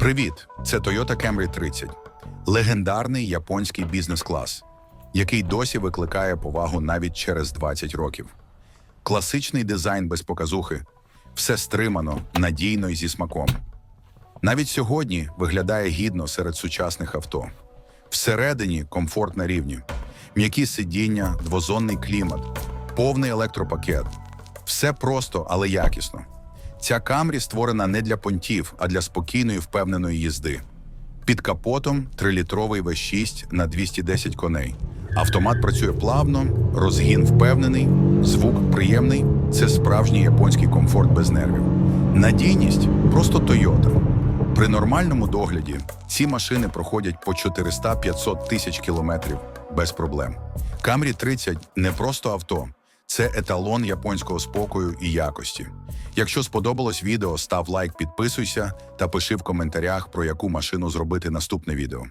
Привіт! Це Toyota Camry 30. Легендарний японський бізнес-клас, який досі викликає повагу навіть через 20 років. Класичний дизайн без показухи, все стримано, надійно і зі смаком. Навіть сьогодні виглядає гідно серед сучасних авто. Всередині комфорт на рівні, м'які сидіння, двозонний клімат, повний електропакет. Все просто, але якісно. Ця Камрі створена не для понтів, а для спокійної впевненої їзди. Під капотом 3-літровий V6 на 210 коней. Автомат працює плавно, розгін впевнений, звук приємний. Це справжній японський комфорт без нервів. Надійність просто Toyota. При нормальному догляді ці машини проходять по 400-500 тисяч кілометрів без проблем. Камрі 30 не просто авто, це еталон японського спокою і якості. Якщо сподобалось відео, став лайк, підписуйся та пиши в коментарях, про яку машину зробити наступне відео.